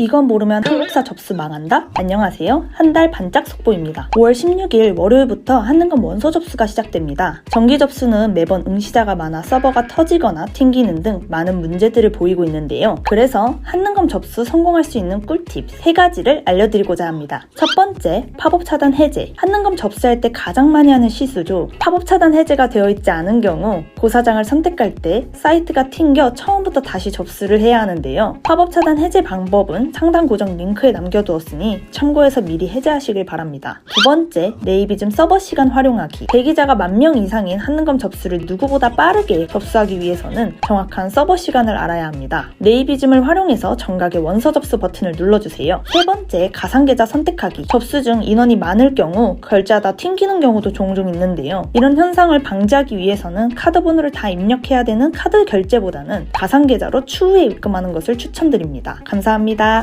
이건 모르면 한국사 접수 망한다? 안녕하세요. 한 달 반짝 속보입니다. 5월 16일 월요일부터 한능검 원서 접수가 시작됩니다. 정기 접수는 매번 응시자가 많아 서버가 터지거나 튕기는 등 많은 문제들을 보이고 있는데요. 그래서 한능검 접수 성공할 수 있는 꿀팁 3가지를 알려드리고자 합니다. 첫 번째, 팝업 차단 해제. 한능검 접수할 때 가장 많이 하는 실수죠. 팝업 차단 해제가 되어 있지 않은 경우 고사장을 선택할 때 사이트가 튕겨 처음부터 다시 접수를 해야 하는데요. 팝업 차단 해제 방법은 상단 고정 링크에 남겨두었으니 참고해서 미리 해제하시길 바랍니다. 두 번째, 네이비즘 서버 시간 활용하기. 대기자가 만 명 이상인 한능검 접수를 누구보다 빠르게 접수하기 위해서는 정확한 서버 시간을 알아야 합니다. 네이비즘을 활용해서 정각의 원서 접수 버튼을 눌러주세요. 세 번째, 가상계좌 선택하기. 접수 중 인원이 많을 경우 결제하다 튕기는 경우도 종종 있는데요. 이런 현상을 방지하기 위해서는 카드 번호를 다 입력해야 되는 카드 결제보다는 가상계좌로 추후에 입금하는 것을 추천드립니다. 감사합니다.